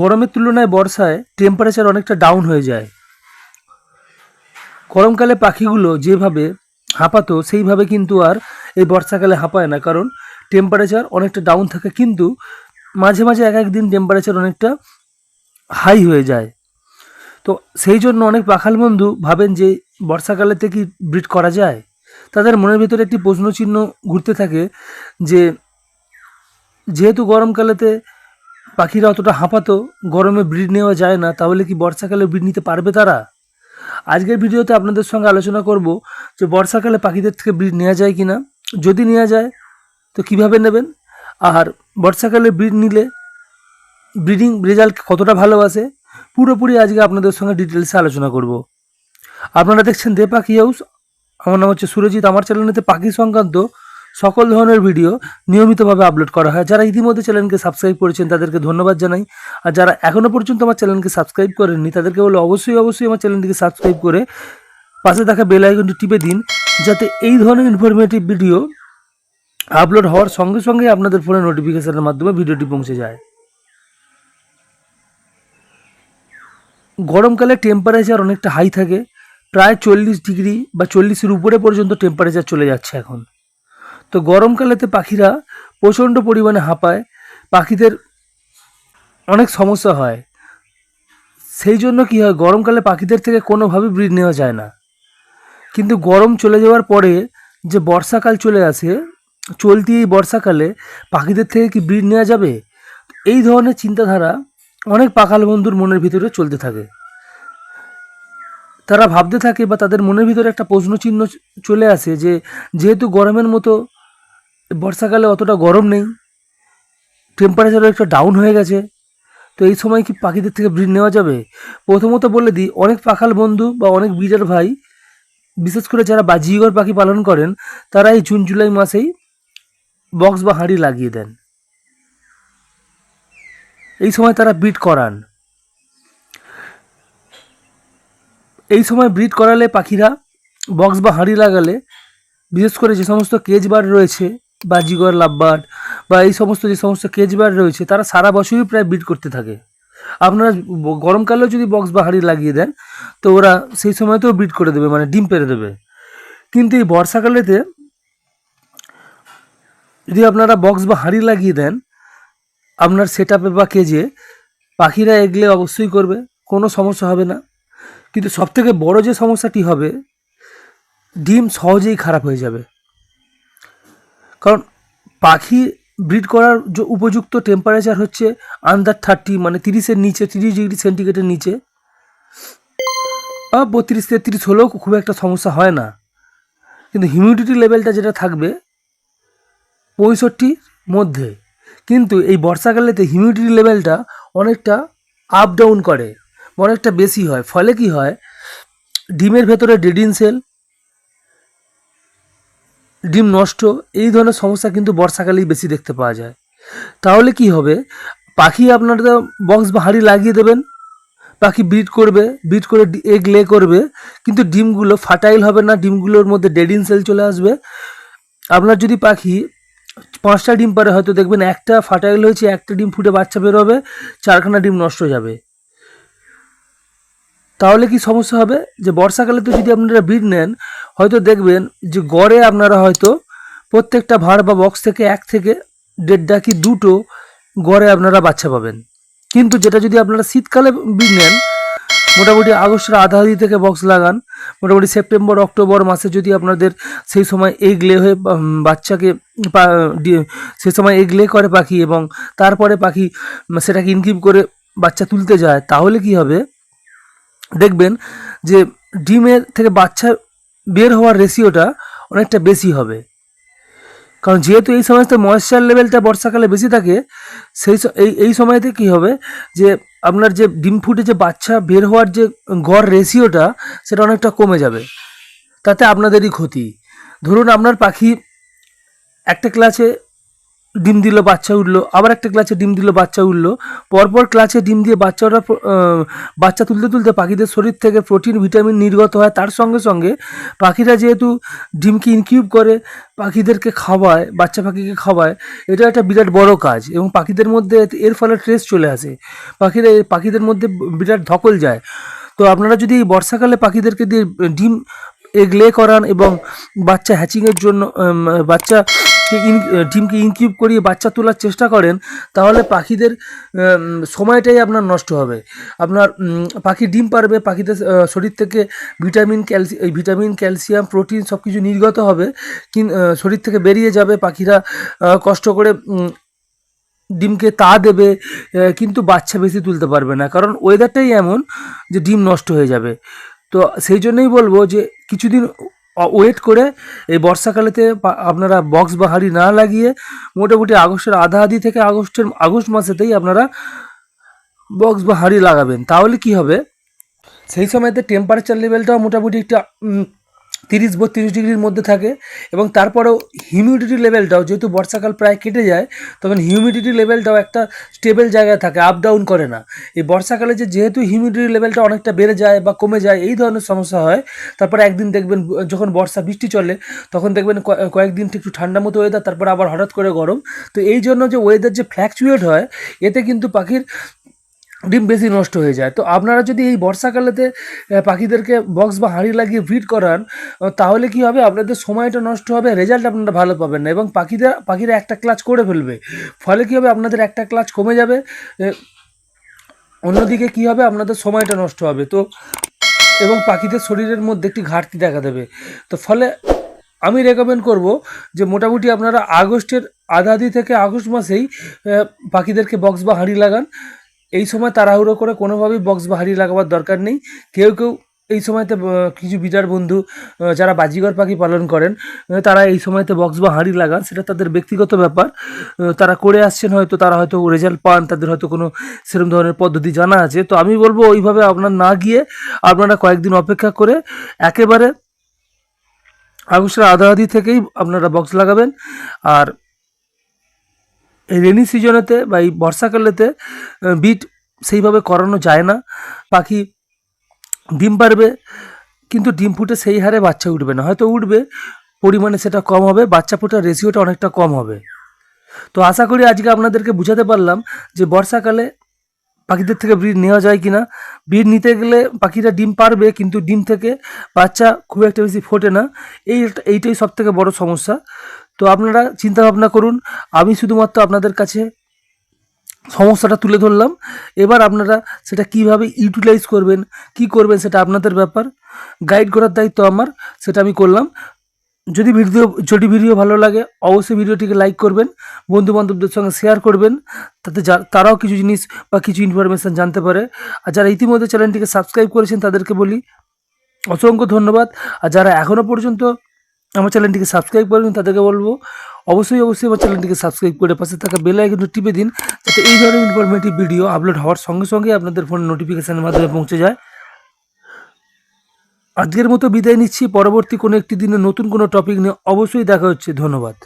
গরমের তুলনায় বর্ষায় টেম্পারেচার অনেকটা ডাউন হয়ে যায়। গরমকালে পাখিগুলো যেভাবে হাঁপাতো, সেইভাবে কিন্তু আর এই বর্ষাকালে হাঁপায় না, কারণ টেম্পারেচার অনেকটা ডাউন থাকে, কিন্তু মাঝে মাঝে এক এক দিন টেম্পারেচার অনেকটা হাই হয়ে যায়। তো সেই জন্য অনেক পাখাল বন্ধু ভাবেন যে বর্ষাকালেতে কি ব্রিড করা যায়? তাদের মনের ভিতরে একটি প্রশ্নচিহ্ন ঘুরতে থাকে যে, যেহেতু গরমকালেতে পাখিরা অতটা হাঁপাতো, গরমে ব্রিড নেওয়া যায় না, তাহলে কি বর্ষাকালে ব্রিড নিতে পারবে তারা? আজকের ভিডিওতে আপনাদের সঙ্গে আলোচনা করব যে বর্ষাকালে পাখিদের থেকে ব্রিড নেওয়া যায় কি না যদি নেওয়া যায়, তো কীভাবে নেবেন? আর বর্ষাকালে ব্রিড নিলে ব্রিডিং রেজাল্ট কতটা ভালো ভালোবাসে পুরোপুরি আজকে আপনাদের সঙ্গে ডিটেলসে আলোচনা করব। আপনারা দেখছেন দে পাখি হাউস, আমার নাম হচ্ছে সুরজিৎ, আমার চ্যানেলেতে পাখি সংক্রান্ত সকল ধরনের ভিডিও নিয়মিতভাবে আপলোড করা হয়। যারা ইতিমধ্যে চ্যানেলকে সাবস্ক্রাইব করেছেন, তাদেরকে ধন্যবাদ জানাই। আর যারা এখনও পর্যন্ত আমার চ্যানেলকে সাবস্ক্রাইব করেননি, তাদেরকে বলে অবশ্যই অবশ্যই আমার চ্যানেলটিকে সাবস্ক্রাইব করে পাশে থাকা বেল আইকনটি টিপে দিন, যাতে এই ধরনের ইনফরমেটিভ ভিডিও আপলোড হওয়ার সঙ্গে সঙ্গে আপনাদের ফোনে নোটিফিকেশনের মাধ্যমে ভিডিওটি পৌঁছে যায়। গরমকালে টেম্পারেচার অনেকটা হাই থাকে, প্রায় চল্লিশ ডিগ্রি বা চল্লিশের উপরে পর্যন্ত টেম্পারেচার চলে যাচ্ছে এখন। তো গরমকালেতে পাখিরা প্রচণ্ড পরিমাণে হাঁপায়। পাখিদের অনেক সমস্যা হয়। সেই জন্য কী হয় গরমকালে পাখিদের থেকে কোনোভাবে ব্রিড নেওয়া যায় না। কিন্তু গরম চলে যাওয়ার পরে যে বর্ষাকাল চলে আসে, চলতি এই বর্ষাকালে পাখিদের থেকে কি ব্রিড নেওয়া যাবে? এই ধরনের চিন্তাধারা অনেক পাখাল বন্ধুর মনের ভিতরে চলতে থাকে। তারা ভাবতে থাকে বা তাদের মনের ভিতরে একটা প্রশ্নচিহ্ন চ- চলে আসে যে, যেহেতু গরমের মতো বর্ষাকালে অতটা গরম নেই। টেম্পারেচারও একটু ডাউন হয়ে গেছে। তো এই সময় কি পাখিদের থেকে ব্রিড নেওয়া যাবে? প্রথমত বলে দিই, অনেক পাখাল বন্ধু বা অনেক ব্রিডার ভাই, বিশেষ করে যারা বাজিগর পাখি পালন করেন, তারা এই জুন, জুলাই মাসেই বক্স বা হাঁড়ি লাগিয়ে দেন। এই সময় তারা ব্রিড করান। এই সময় ব্রিড করালে পাখিরা বক্স বা হাঁড়ি লাগালে, বিশেষ করে যে সমস্ত কেজ বার রয়েছে বাজিগর, লাভবার্ড বা এই সমস্ত যে সমস্ত কেজবার রয়েছে, তারা সারা বছরই প্রায় ব্রিড করতে থাকে। আপনারা গরমকালেও যদি বক্স বা হাঁড়ি লাগিয়ে দেন, তো ওরা সেই সময়তেও ব্রিড করে দেবে মানে ডিম পেরে দেবে। কিন্তু এই বর্ষাকালেতে যদি আপনারা বক্স বা হাঁড়ি লাগিয়ে দেন, আপনার সেট আপে বা কেজে পাখিরা এগলে অবশ্যই করবে, কোনো সমস্যা হবে না। কিন্তু সবথেকে বড় যে সমস্যাটি হবে, ডিম সহজেই খারাপ হয়ে যাবে। কারণ পাখি ব্রিড করার যে উপযুক্ত টেম্পারেচার হচ্ছে আন্ডার থার্টি মানে তিরিশের নিচে, তিরিশ ডিগ্রি সেন্টিগ্রেডের নিচে। বা বত্রিশ, তেত্রিশ হলেও খুব একটা সমস্যা হয় না। কিন্তু হিউমিডিটি লেভেলটা যেটা থাকবে, পঁয়ষট্টির মধ্যে। কিন্তু এই বর্ষাকালেতে হিউমিডিটি লেভেলটা অনেকটা আপ ডাউন করে, অনেকটা বেশি হয়। ফলে কি হয়? ডিমের ভেতরে ডেডিন সেল ডিম নষ্ট, এই ধরনের সমস্যা কিন্তু বর্ষাকালেই বেশি দেখতে পাওয়া যায়। তাহলে কি হবে? পাখি আপনারা বক্স বা হাঁড়ি লাগিয়ে দেবেন। পাখি ব্রিড করবে ব্রিড করে এগ লে করবে। কিন্তু ডিমগুলো ফার্টাইল হবে না, ডিমগুলোর মধ্যে ডেডিন সেল চলে আসবে। আপনার যদি পাখি পাঁচটা ডিম পারে, হয়তো দেখবেন একটা ফার্টাইল হয়েছে, একটা ডিম ফুটে বাচ্চা বেরোবে, চারখানা ডিম নষ্ট হয়ে যাবে। তাহলে কি সমস্যা হবে? যে বর্ষাকালে তো যদি আপনারা ব্রিড নেন হয়তো দেখবেন যে গড়ে আপনারা হয়তো প্রত্যেকটা ভাড় বা বক্স থেকে এক থেকে দেড়টা কি দুটো গড়ে আপনারা বাচ্চা পাবেন। কিন্তু যেটা যদি আপনারা শীতকালে ব্রিড নেন, মোটামুটি আগস্টের আধাআধি থেকে বক্স লাগান, মোটামুটি সেপ্টেম্বর, অক্টোবর মাসে যদি আপনাদের সেই সময় এগলে হয়ে বাচ্চাকে সেই সময় এগলে করে পাখি এবং তারপরে পাখি সেটাকে ইনকিপ করে বাচ্চা তুলতে যায়, তাহলে কি হবে? দেখবেন যে ডিমের থেকে বাচ্চা বের হওয়ার রেশিওটা অনেকটা বেশি হবে। কারণ যেহেতু এই সমস্ত ময়েশ্চার লেভেলটা বর্ষাকালে বেশি থাকে, সেই এই এই সময়তে কী হবে যে আপনার যে ডিম ফুটে যে বাচ্চা বের হওয়ার যে গড় রেশিওটা সেটা অনেকটা কমে যাবে। তাতে আপনাদেরই ক্ষতি। ধরুন আপনার পাখি একটা ক্লাসে ডিম দিল বাচ্চা উঠল, আবার একটা ক্লাচে ডিম দিল বাচ্চা উঠল। পরপর ক্লাচে ডিম দিয়ে বাচ্চারা বাচ্চা তুলতে তুলতে পাখিদের শরীর থেকে প্রোটিন ভিটামিন নির্গত হয়। তার সঙ্গে সঙ্গে পাখিরা যেহেতু ডিমকে ইনকিউব করে, পাখিদেরকে খাওয়ায়, বাচ্চা পাখিকে খাওয়ায়, এটা একটা বিরাট বড় কাজ এবং পাখিদের মধ্যে এর ফলে ট্রেস চলে আসে। পাখিরা, পাখিদের মধ্যে বিরাট ধকল যায়। তো আপনারা যদি এই বর্ষাকালে পাখিদেরকে দিয়ে ডিম এগ লে করান এবং বাচ্চা হ্যাচিংয়ের জন্য বাচ্চা ডিমকে ইনকিউব করিয়ে বাচ্চা তোলার চেষ্টা করেন, তাহলে পাখিদের সময়টাই আপনার নষ্ট হবে। আপনার পাখি ডিম পারবে, পাখিদের শরীর থেকে ভিটামিন, ক্যালসি ভিটামিন, ক্যালসিয়াম, প্রোটিন সব কিছু নির্গত হবে, কিন শরীর থেকে বেরিয়ে যাবে, পাখিরা কষ্ট করে ডিমকে তা দেবে কিন্তু বাচ্চা বেশি তুলতে পারবে না। কারণ ওয়েদারটাই এমন যে ডিম নষ্ট হয়ে যাবে। তো সেই জন্যই বলব যে কিছুদিন ওয়েট করে এই বর্ষাকালেতে আপনারা বক্স বা হাঁড়ি না লাগিয়ে মোটামুটি আগস্টের আধা আধি থেকে আগস্টের, আগস্ট মাসেতেই আপনারা বক্স বা হাঁড়ি লাগাবেন। তাহলে কি হবে? সেই সময়তে টেম্পারেচার লেভেলটাও মোটামুটি একটা তিরিশ, বত্রিশ ডিগ্রির মধ্যে থাকে এবং তারপরেও হিউমিডিটি লেভেলটাও যেহেতু বর্ষাকাল প্রায় কেটে যায়, তখন হিউমিডিটি লেভেলটাও একটা স্টেবল জায়গায় থাকে আপ ডাউন করে না। এই বর্ষাকালে যে যেহেতু হিউমিডিটি লেভেলটা অনেকটা বেড়ে যায় বা কমে যায়, এই ধরনের সমস্যা হয়। তারপরে একদিন দেখবেন, যখন বর্ষা, বৃষ্টি চলে, তখন দেখবেন কয়ে- কয়েকদিন একটু ঠান্ডা মতো ওয়েদার তারপর আবার হঠাৎ করে গরম। তো এই জন্য যে ওয়েদার যে ফ্ল্যাকচুয়েট হয়, এতে কিন্তু পাখির ডিম বেশি নষ্ট হয়ে যায়। তো আপনারা যদি এই বর্ষাকালেতে পাখিদেরকে বক্স বা হাঁড়ি লাগিয়ে ব্রিড করান তাহলে কি হবে? আপনাদের সময়টা নষ্ট হবে রেজাল্ট আপনারা ভালো পাবেন না এবং পাখিদের, পাখিরা একটা ক্লাচ করে ফেলবে। ফলে কি হবে? আপনাদের একটা ক্লাচ কমে যাবে। অন্যদিকে কি হবে? আপনাদের সময়টা নষ্ট হবে। তো, এবং পাখিদের শরীরের মধ্যে একটি ঘাটতি দেখা দেবে। তো ফলে আমি রেকমেন্ড করব যে মোটামুটি আপনারা আগস্টের আধাদি থেকে আগস্ট মাসেই পাখিদেরকে বক্স বা হাঁড়ি লাগান। এই সময় তাড়াহুড়ো করে কোনোভাবেই বক্স বা হাঁড়ি লাগাবার দরকার নেই। কেউ কেউ এই সময়তে কিছু বিটার বন্ধু যারা বাজিগর পাখি পালন করেন তারা এই সময়তে বক্স বা হাঁড়ি লাগান। সেটা তাদের ব্যক্তিগত ব্যাপার। তারা করে আসছেন হয়তো, তারা হয়তো রেজাল্ট পান, তাদের হয়তো কোনো সেরকম ধরনের পদ্ধতি জানা আছে। তো আমি বলব, ওইভাবে আপনার না গিয়ে আপনারা কয়েকদিন অপেক্ষা করে একেবারে আগস্টের আধাআধি থেকেই আপনারা বক্স লাগাবেন। আর এই রেনি সিজনেতে বা এই বর্ষাকালেতে বিট সেইভাবে করানো যায় না। পাখি ডিম পারবে, কিন্তু ডিম ফুটে সেই হারে বাচ্চা উঠবে না। হয়তো উঠবে, পরিমাণে সেটা কম হবে, বাচ্চা ফোটার রেশিওটা অনেকটা কম হবে। তো আশা করি আজকে আপনাদেরকে বুঝাতে পারলাম যে বর্ষাকালে পাখিদের থেকে ব্রিড নেওয়া যায় কিনা। ব্রিড নিতে গেলে পাখিরা ডিম পারবে, কিন্তু ডিম থেকে বাচ্চা খুব একটা বেশি ফোটে না। এই এইটাই সব থেকে বড় সমস্যা। তো আপনারা চিন্তা ভাবনা করুন, আমি শুধুমাত্র আপনাদের কাছে সমস্যাটা তুলে ধরলাম। এবার আপনারা সেটা কীভাবে ইউটিলাইজ করবেন, কি করবেন সেটা আপনাদের ব্যাপার। গাইড করার দায়িত্ব আমার, সেটা আমি করলাম। যদি ভিডিও যদি ভিডিও ভালো লাগে, অবশ্যই ভিডিওটিকে লাইক করবেন বন্ধু বান্ধবদের সঙ্গে শেয়ার করবেন, তাতে তারাও কিছু জিনিস বা কিছু ইনফরমেশান জানতে পারে। আর যারা ইতিমধ্যে চ্যানেলটিকে সাবস্ক্রাইব করেছেন, তাদেরকে বলি অসংখ্য ধন্যবাদ। আর যারা এখনও পর্যন্ত আমার চ্যানেলটিকে সাবস্ক্রাইব করবেন তাদেরকে বলব। অবশ্যই অবশ্যই আমার চ্যানেলটিকে সাবস্ক্রাইব করে পাশে থাকা বেল আইকনটি টিপে দিন, যাতে এই ধরনের ইনফরমেটিভ ভিডিও আপলোড হওয়ার সঙ্গে সঙ্গে আপনাদের ফোন নোটিফিকেশানের মাধ্যমে পৌঁছে যায়। আজকের মতো বিদায় নিচ্ছি। পরবর্তী কোনো একটি দিনে নতুন কোনো টপিক নিয়ে অবশ্যই দেখা হচ্ছে। ধন্যবাদ।